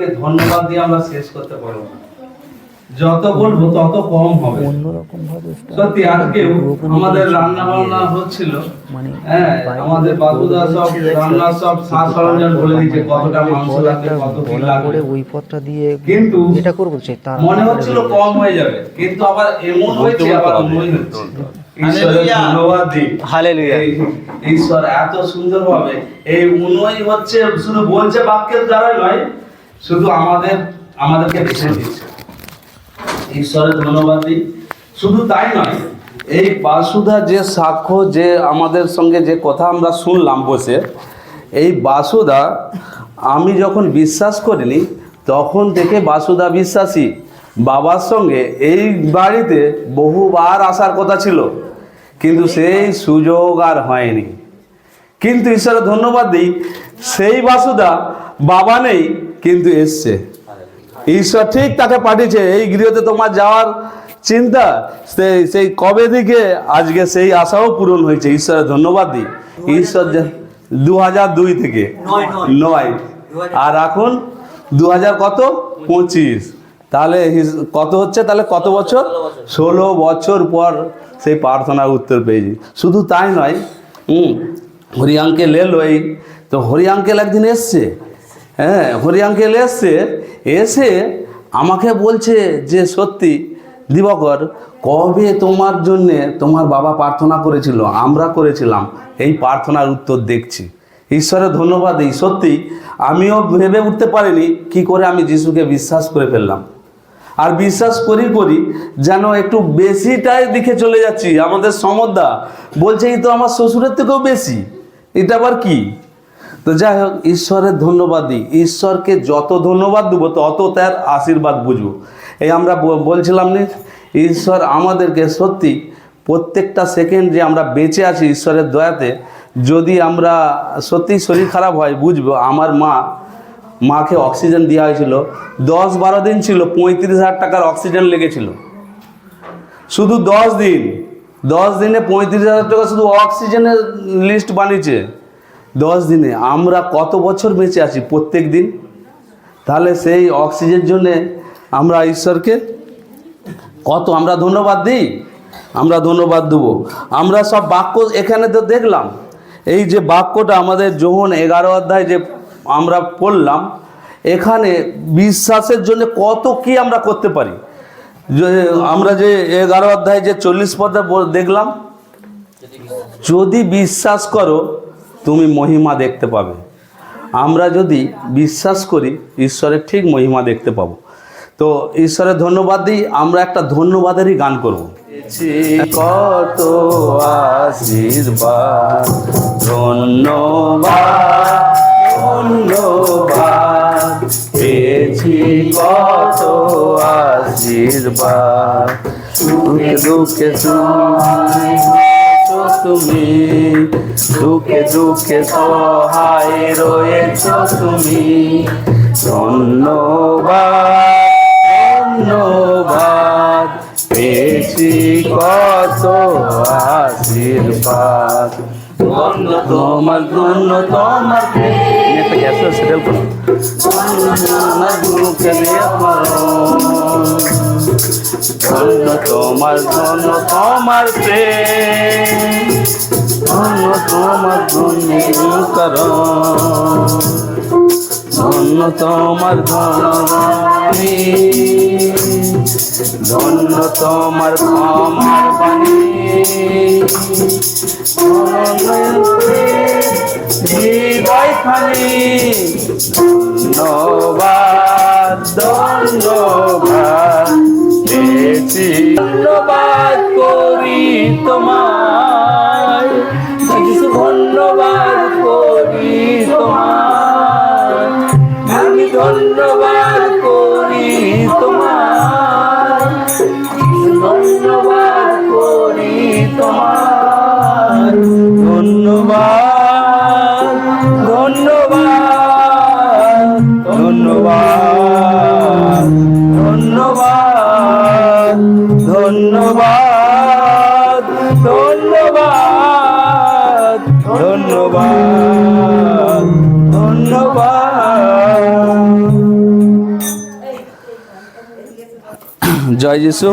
কে ধন্যবাদ দিয়ে আমরা শেষ করতে পারব না। যত বলব তত কম হবে। অন্যরকম ভাবে সত্যি আজকেও আমাদের রান্না বান্না হচ্ছিল। মানে হ্যাঁ আমাদের বাবুদা সব রান্না সব সাজ সরঞ্জাম বলে দিচ্ছে কতটা মাংস লাগবে কত কি লাগবে। ওই পথটা দিয়ে কিন্তু এটা করব সে তার মনে হচ্ছিল কম হয়ে যাবে কিন্তু আবার এমন হয়েছে আবার মনে হচ্ছে। ঈশ্বর এত সুন্দর ভাবে এই উন্নয় হচ্ছে শুধু বলছে বাক্যের দ্বারাই নয় শুধু আমাদের, আমাদেরকে বেছে দিচ্ছে ঈশ্বরের ধন্যবাদ দিই। শুধু তাই নয়, এই বাসুদা যে সাক্ষ্য, যে আমাদের সঙ্গে যে কথা আমরা শুনলাম বসে, এই বাসুদা আমি যখন বিশ্বাস করিনি, তখন থেকে বাসুদা বিশ্বাসী বাবার সঙ্গে এই বাড়িতে বহুবার আসার কথা ছিল, কিন্তু সেই সুযোগ আর হয়নি। কিন্তু ঈশ্বরের ধন্যবাদ দিই, সেই বাসুদা বাবা নেই কিন্তু এসছে। ঈশ্বর ঠিক তাকে পাঠিয়েছে এই গৃহতে তোমার যাওয়ার চিন্তা সেই সেই কবে থেকে আজকে সেই আশাও পূরণ হয়েছে ঈশ্বরের ধন্যবাদ দিই। ঈশ্বর দু হাজার দুই থেকে। নয় আর এখন দু হাজার কত? পঁচিশ। তাহলে কত হচ্ছে? তাহলে কত বছর? ষোলো বছর। পর সেই প্রার্থনার উত্তর পেয়েছি। শুধু তাই নয় হুম হরি আঙ্কেল এলো এই তো হরি আঙ্কেল একদিন এসছে? হ্যাঁ হরি আঙ্কেল এসছে, এসে আমাকে বলছে যে, সত্যি, দিবাকর, কবে তোমার জন্যে তোমার বাবা প্রার্থনা করেছিল? আমরা করেছিলাম। এই প্রার্থনার উত্তর দেখছি। ঈশ্বরের ধন্যবাদ এই, সত্যি, আমিও ভেবে উঠতে পারিনি কি করে আমি যিশুকে বিশ্বাস করে ফেললাম। আর বিশ্বাস করি করি যেন একটু বেশিটাই দিকে চলে যাচ্ছি, আমাদের সমদ্দা। বলছে, এই তো আমার শ্বশুরের থেকেও বেশি। এটা আবার কি? তো যাই হোক, ঈশ্বরের ধন্যবাদ দিই ঈশ্বরকে যত ধন্যবাদ দেবো, তত তার আশীর্বাদ বুঝব। এই আমরা বলছিলাম নি, ঈশ্বর আমাদেরকে সত্যি প্রত্যেকটা সেকেন্ড যে আমরা বেঁচে আছি ঈশ্বরের দয়াতে, যদি আমরা সত্যি শরীর খারাপ হয়, বুঝব, আমার মা, মাকে অক্সিজেন দেওয়া হয়েছিল। দশ বারো দিন ছিল, পঁয়ত্রিশ হাজার টাকার অক্সিজেন লেগেছিল। শুধু দশ দিন, দশ দিনে পঁয়ত্রিশ হাজার টাকা শুধু অক্সিজেনের লিস্ট বানিয়েছে। দশ দিনে। আমরা কত বছর বেঁচে আছি প্রত্যেক দিন? তাহলে সেই অক্সিজেনের জন্যে আমরা ঈশ্বরকে কত আমরা ধন্যবাদ দিই? আমরা ধন্যবাদ দেবো। আমরা সব বাক্য এখানে তো দেখলাম। এই যে বাক্যটা আমাদের যখন এগারো অধ্যায় যে আমরা পড়লাম, এখানে বিশ্বাসের জন্য কত কি আমরা করতে পারি? আমরা যে এগারো অধ্যায় যে চল্লিশ পদে ব- দেখলাম, যদি বিশ্বাস করো তুমি মহিমা দেখতে পাবে। আমরা যদি বিশ্বাস করি, ঈশ্বরের ঠিক মহিমা দেখতে পাবো। তো ঈশ্বরের ধন্যবাদ দিই, আমরা একটা ধন্যবাদেরই গান করব। কত আশীর্বাদ, ধন্যবাদ ধন্যবাদ কত আশীর্বাদ। তুমি। দুঃখে দুঃখে সহায় রয়েছ তুমি। ধন্যবাদ ধন্যবাদ। পেয়েছি কত আশীর্বাদ। অন্য তোমার জন্য তোমার একটা গ্যাস সেটেল করো আমার গুরুকে বিয়ে করো অন্য তোমার জন্য প্রেম তোমার জন্য করো ধন্য তোমার ধনী ধন্য তোমার ক্ষমার বাণী। হৃদয় ধন্যবাদ ধন্যবাদ। ধন্যবাদ করি তোমায়। জয় যিশু।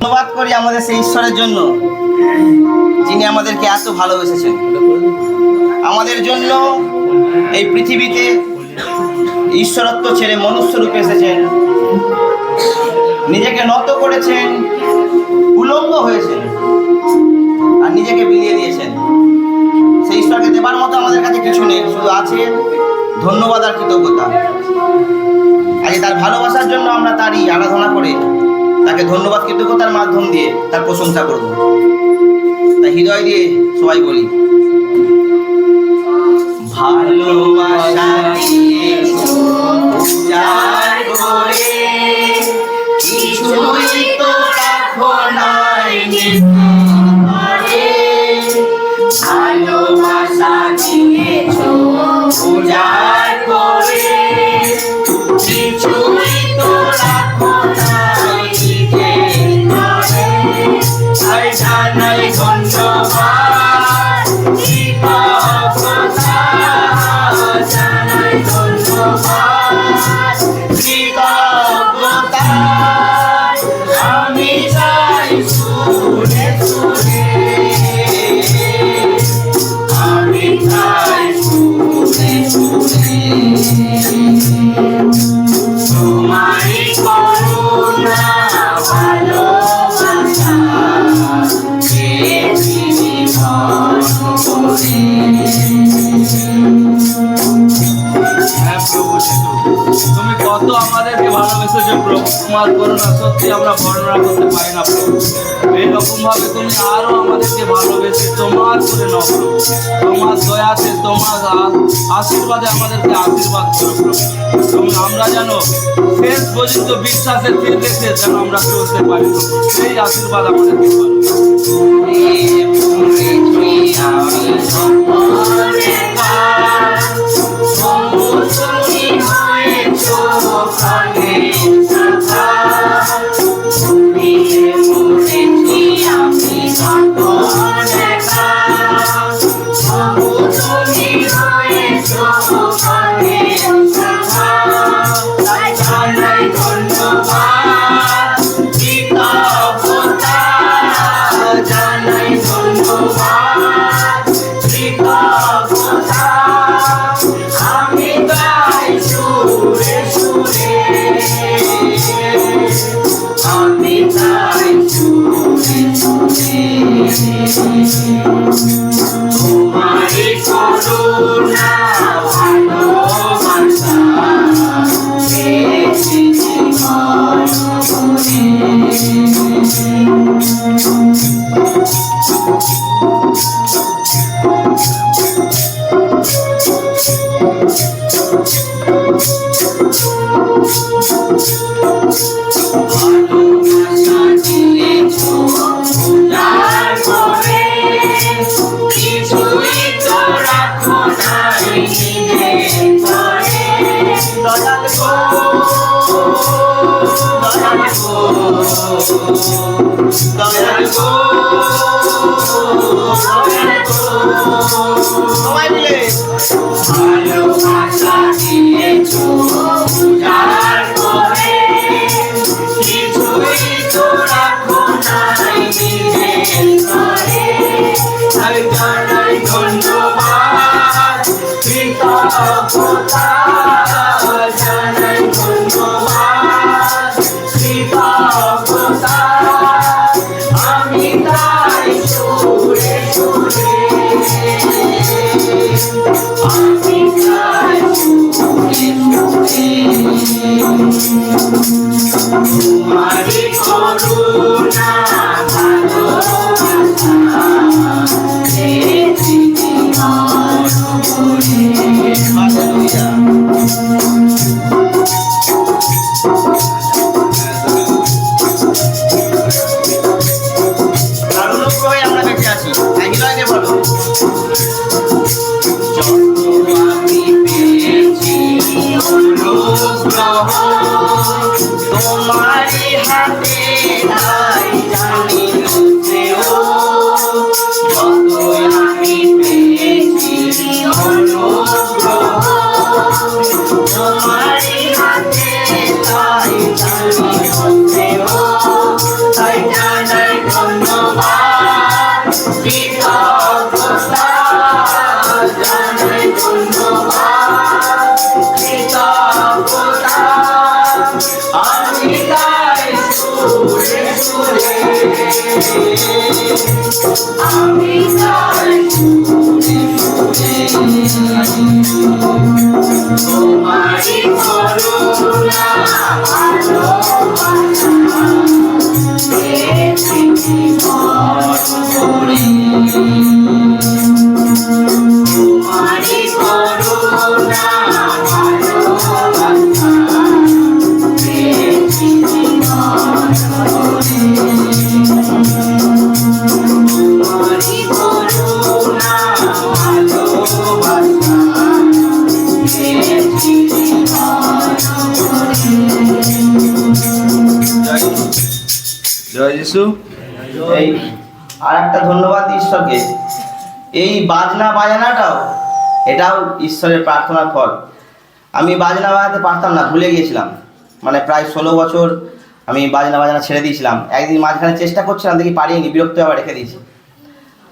ধন্যবাদ করি আমাদের সেই ঈশ্বরের জন্য, যিনি আমাদেরকে এত ভালোবেসেছেন। আমাদের জন্য এই পৃথিবীতে ঈশ্বরত্ব ছেড়ে মনুষ্য রূপে এসেছেন। নিজেকে নত করেছেন উলঙ্গ হয়েছেন, আর নিজেকে বিলিয়ে দিয়েছেন। সেই ঈশ্বরকে দেবার মতো আমাদের কাছে কিছু নেই, শুধু আছে ধন্যবাদ আর কৃতজ্ঞতা। আজ তার ভালোবাসার জন্য আমরা তারই আরাধনা করে তাকে ধন্যবাদ কৃতজ্ঞতার মাধ্যম দিয়ে তার প্রশংসা করব। তাই হৃদয় দিয়ে সবাই বলি, ভালোবাসা দিয়ে উজাড় তোমার করুণা সত্যি আমরা বর্ণনা করতে পারি না। এইরকম ভাবে তুমি আরও আমাদেরকে ভালোবেসে তোমার করে নাও তোমার দয়াতে, তোমার আশীর্বাদে আমাদেরকে আশীর্বাদ করো প্রভু। আমরা যেন শেষ পর্যন্ত বিশ্বাসের তীর রেখে যেন আমরা চলতে পারি সেই আশীর্বাদ আমাদেরকে করো। sun, sun, sun. কৃতজ্ঞতা জানাই Thank you. জয় যিশু। এই আর একটা ধন্যবাদ ঈশ্বরকে। এই বাজনা বাজানাটাও, এটাও ঈশ্বরের প্রার্থনার ফল। আমি বাজনা বাজাতে পারতাম না, ভুলে গিয়েছিলাম। মানে প্রায় ষোলো বছর আমি বাজনা বাজানা ছেড়ে দিয়েছিলাম। একদিন মাঝখানে চেষ্টা করছিলাম, দেখি পারিনি, বিরক্ত আবার রেখে দিয়েছি।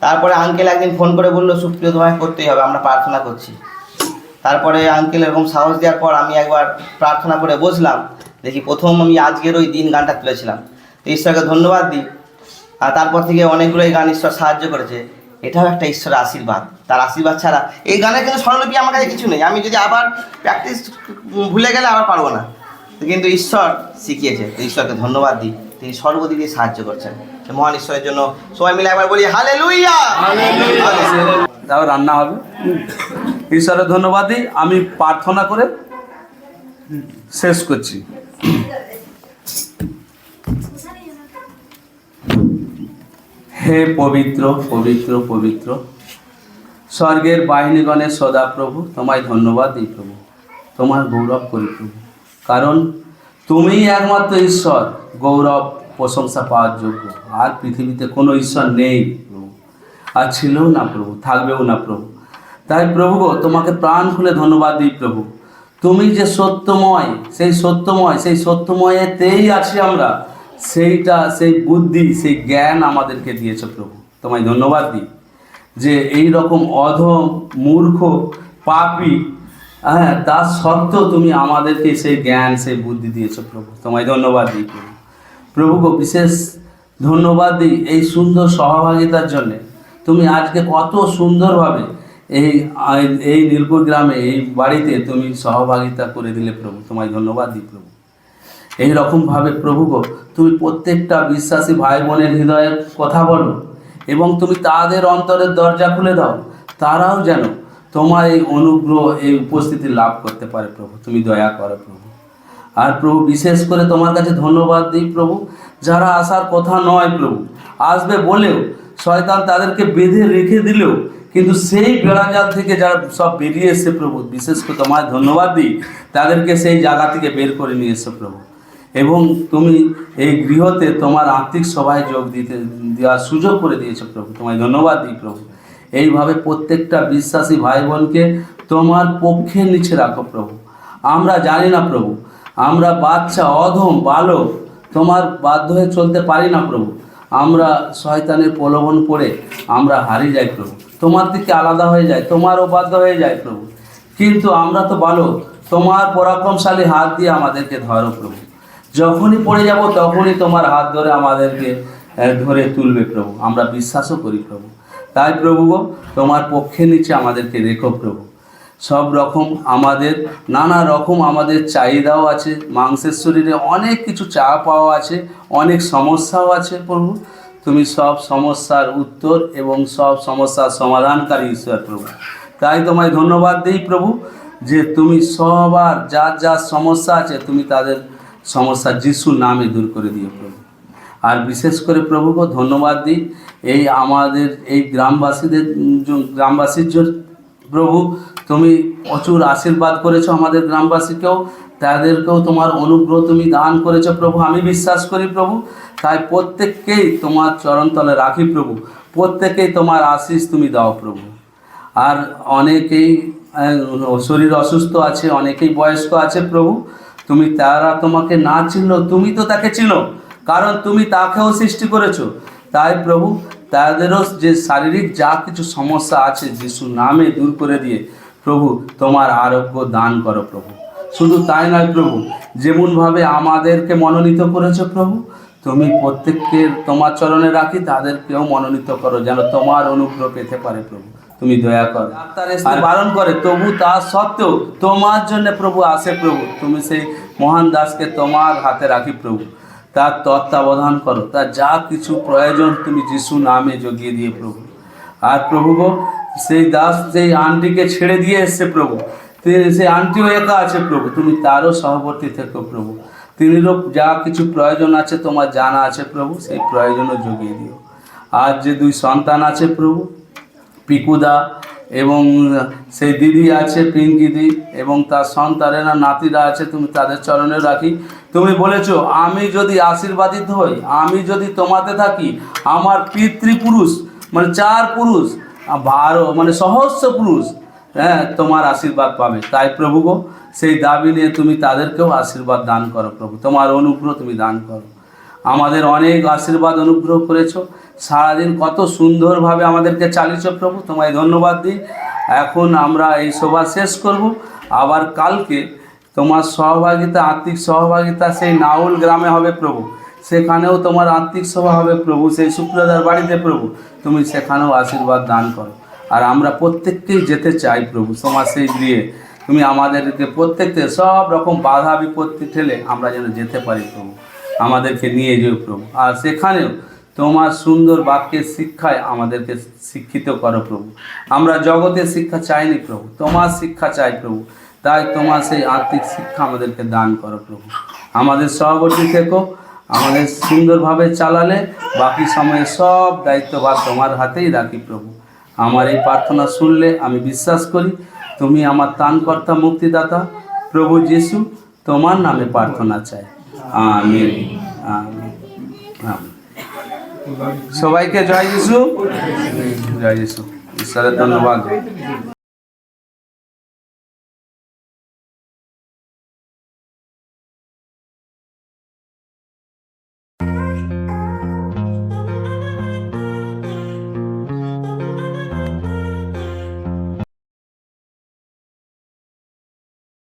তারপরে আঙ্কেল একদিন ফোন করে বলল, সুপ্রিয়, তোমায় করতেই হবে, আমরা প্রার্থনা করছি। তারপরে আঙ্কেল এরকম সাহস দেওয়ার পর আমি একবার প্রার্থনা করে বসলাম। দেখি প্রথম আমি আজকের ওই দিন গানটা তুলেছিলাম। তো ঈশ্বরকে ধন্যবাদ দিই। আর তারপর থেকে অনেকগুলো এই গান ঈশ্বর সাহায্য করেছে। এটাও একটা ঈশ্বরের আশীর্বাদ। তার আশীর্বাদ ছাড়া এই গানের কিন্তু স্বরলিপি আমার কাছে কিছু নেই। আমি যদি আবার প্র্যাকটিস ভুলে গেলে আবার পারব না। কিন্তু ঈশ্বর শিখিয়েছে। তো ঈশ্বরকে ধন্যবাদ দিই। তিনি সর্বদিকে সাহায্য করছেন। মহান ঈশ্বরের জন্য সবাই মিলে একবার বলি হালে লুইয়া তাও রান্না হবে। ঈশ্বরের ধন্যবাদ দিই। আমি প্রার্থনা করে শেষ করছি। হে পবিত্র পবিত্র পবিত্র। স্বর্গের বাহিনীগণের সদা প্রভু তোমায় ধন্যবাদ দিই প্রভু। তোমার গৌরব করি প্রভু। কারণ তুমিই একমাত্র ঈশ্বর, গৌরব, প্রশংসা পাওয়ার যোগ্য। আর পৃথিবীতে কোনো ঈশ্বর নেই প্রভু। আর ছিলও না প্রভু, থাকবেও না প্রভু। তাই প্রভু তোমাকে প্রাণ খুলে ধন্যবাদ দিই প্রভু। তুমি যে সত্যময়, সেই সত্যময়, সেই সত্যময়েতেই আছি আমরা, সেইটা, সেই বুদ্ধি, সেই জ্ঞান আমাদেরকে দিয়েছ প্রভু। তোমায় ধন্যবাদ দিই যে এই রকম অধম মূর্খ, পাপি হ্যাঁ তার সত্ত্বেও তুমি আমাদেরকে সেই জ্ঞান, সেই বুদ্ধি দিয়েছ প্রভু। তোমায় ধন্যবাদ দিই প্রভু। প্রভুকে বিশেষ ধন্যবাদ দিই এই সুন্দর সহভাগিতার জন্যে। তুমি আজকে কত সুন্দরভাবে এই এই নীলপুর গ্রামে, এই বাড়িতে তুমি সহভাগিতা করে দিলে প্রভু, তোমায় ধন্যবাদ দিই প্রভু। এই রকমভাবে প্রভু গো, তুমি প্রত্যেকটা বিশ্বাসী ভাই বোনের হৃদয়ের কথা বলো এবং তুমি তাদের অন্তরের দরজা খুলে দাও, তারাও যেন তোমার এই অনুগ্রহ, এই উপস্থিতি লাভ করতে পারে প্রভু। তুমি দয়া করো প্রভু। আর প্রভু, বিশেষ করে তোমার কাছে ধন্যবাদ দিই প্রভু, যারা আসার কথা নয় প্রভু, আসবে বলেও, শয়তান তাদেরকে বেঁধে রেখে দিলেও কিন্তু সেই বেড়াজাল থেকে যারা সব বেরিয়ে এসছে প্রভু, বিশেষ করে তোমায় ধন্যবাদ দিই, তাদেরকে সেই জায়গা থেকে বের করে নিয়ে এসছো প্রভু। এবং তুমি এই গৃহতে তোমার আর্থিক সভায় যোগ দিতে, দেওয়ার সুযোগ করে দিয়েছ প্রভু, তোমায় ধন্যবাদ দিই প্রভু। এইভাবে প্রত্যেকটা বিশ্বাসী ভাই বোনকে তোমার পক্ষে নিচে রাখো প্রভু। আমরা জানি না প্রভু, আমরা বাচ্চা, অধম, বালক, তোমার বাধ্য হয়ে চলতে পারি না প্রভু। আমরা শয়তানের প্রলোভন পড়ে আমরা হারিয়ে যাই প্রভু। তোমার থেকে আলাদা হয়ে যায়, তোমার বাধ্য হয়ে যায় প্রভু। কিন্তু আমরা তো বালক, তোমার পরাক্রমশালী হাত দিয়ে আমাদেরকে ধরো প্রভু। যখনই পড়ে যাব, তখনই তোমার হাত ধরে আমাদেরকে ধরে তুলবে প্রভু। আমরা বিশ্বাসও করি প্রভু। তাই প্রভু তোমার পক্ষে নিচে আমাদেরকে রেখো প্রভু। সব রকম আমাদের, নানা রকম আমাদের চাহিদাও আছে। মাংসের শরীরে অনেক কিছু চা পাওয়া আছে, অনেক সমস্যাও আছে প্রভু। তুমি সব সমস্যার উত্তর এবং সব সমস্যার সমাধানকারী ঈশ্বর প্রভু। তাই তোমায় ধন্যবাদ দিই প্রভু যে তুমি সবার যার যার সমস্যা আছে তুমি তাদের সমস্যা যিশুর নামে দূর করে দিও প্রভু। আর বিশেষ করে প্রভুকে ধন্যবাদ দিই এই আমাদের এই গ্রামবাসীদের গ্রামবাসীর জন্য প্রভু তুমি প্রচুর আশীর্বাদ করেছ আমাদের গ্রামবাসীকেও, তাদেরকেও তোমার অনুগ্রহ তুমি দান করেছ প্রভু। আমি বিশ্বাস করি প্রভু, তাই প্রত্যেককেই তোমার চরণতলে রাখি প্রভু। প্রত্যেকেই তোমার আশিস তুমি দাও প্রভু। আর অনেকেই শরীর অসুস্থ আছে, অনেকেই বয়স্ক আছে প্রভু। তুমি তারা তোমাকে না চিনলো, তুমি তো তাকে চিনো, কারণ তুমি তাকেও সৃষ্টি করেছ। তাই প্রভু, তাদেরও যে শারীরিক যা কিছু সমস্যা আছে, যিশু নামে দূর করে দিয়ে প্রভু তোমার আরোগ্য দান করো প্রভু। শুধু তাই নয় প্রভু যেমনভাবে আমাদেরকে মনোনীত করেছ প্রভু তুমি প্রত্যেককে তোমার চরণে রাখি তাদেরকেও মনোনীত করো যেন তোমার অনুগ্রহ পেতে পারে প্রভু। তুমি দয়া করো। ডাক্তার বারণ করে তবু তা সত্ত্বেও তোমার জন্য প্রভু আসে প্রভু। তুমি সেই মহান দাসকে তোমার হাতে রাখি প্রভু। তার তত্ত্বাবধান করো তার যা কিছু প্রয়োজন তুমি যিশু নামে জগিয়ে দিয়ে প্রভু। আর প্রভু গো, সেই দাস, সেই আন্টিকে ছেড়ে দিয়ে এসছে প্রভু। সেই আন্টিও একা আছে প্রভু, তুমি তারও সহবর্তী থেকো প্রভু। তিনিরও যা কিছু প্রয়োজন আছে তোমার জানা আছে প্রভু, সেই প্রয়োজনও জগিয়ে দিও। আর যে দুই সন্তান আছে প্রভু, পিকুদা এবং সেই দিদি আছে, পিঙ্কিদি, এবং তার সন্তানেরা নাতিরা আছে, তুমি তাদের চরণে রাখি। তুমি বলেছ, আমি যদি আশীর্বাদিত হই, আমি যদি তোমাতে থাকি, আমার পিতৃপুরুষ মানে চার পুরুষ বারো মানে সহস্র পুরুষ হ্যাঁ তোমার আশীর্বাদ পাবে। তাই প্রভু গো, সেই দাবি নিয়ে তুমি তাদেরকেও আশীর্বাদ দান করো প্রভু। তোমার অনুগ্রহ তুমি দান করো। আমাদের অনেক আশীর্বাদ অনুগ্রহ করেছ। সারাদিন কত সুন্দরভাবে আমাদেরকে চালিয়েছ প্রভু, তোমায় ধন্যবাদ দিই। এখন আমরা এই সভা শেষ করব। আবার কালকে তোমার সহভাগিতা, আর্থিক সহভাগিতা সেই নাউল গ্রামে হবে প্রভু। সেখানেও তোমার আত্মিক সভা হবে প্রভু, সেই শুক্রদার বাড়িতে প্রভু। তুমি সেখানেও আশীর্বাদ দান করো। আর আমরা প্রত্যেককেই যেতে চাই প্রভু তোমার সেই গৃহে তুমি আমাদেরকে প্রত্যেককে সব রকম বাধা বিপত্তি ঠেলে আমরা যেন যেতে পারি প্রভু। আমাদেরকে নিয়ে যেও প্রভু। আর সেখানেও তোমার সুন্দর বাক্যের শিক্ষায় আমাদেরকে শিক্ষিত করো প্রভু। আমরা জগতের শিক্ষা চাইনি প্রভু, তোমার শিক্ষা চাই প্রভু। তাই তোমার সেই আত্মিক শিক্ষা আমাদেরকে দান করো প্রভু। আমাদের সহবর্তী থেকো। আমাদের সুন্দরভাবে চালালে বাকি সময়ে সব দায়িত্বভার তোমার হাতেই রাখি প্রভু। আমার এই প্রার্থনা শুনলে আমি বিশ্বাস করি তুমি আমার ত্রাণকর্তা মুক্তিদাতা, প্রভু যিশু তোমার নামে প্রার্থনা চাই। আমি সবাইকে জয় যিশু। জয় যিশু। ঈশ্বরের ধন্যবাদ।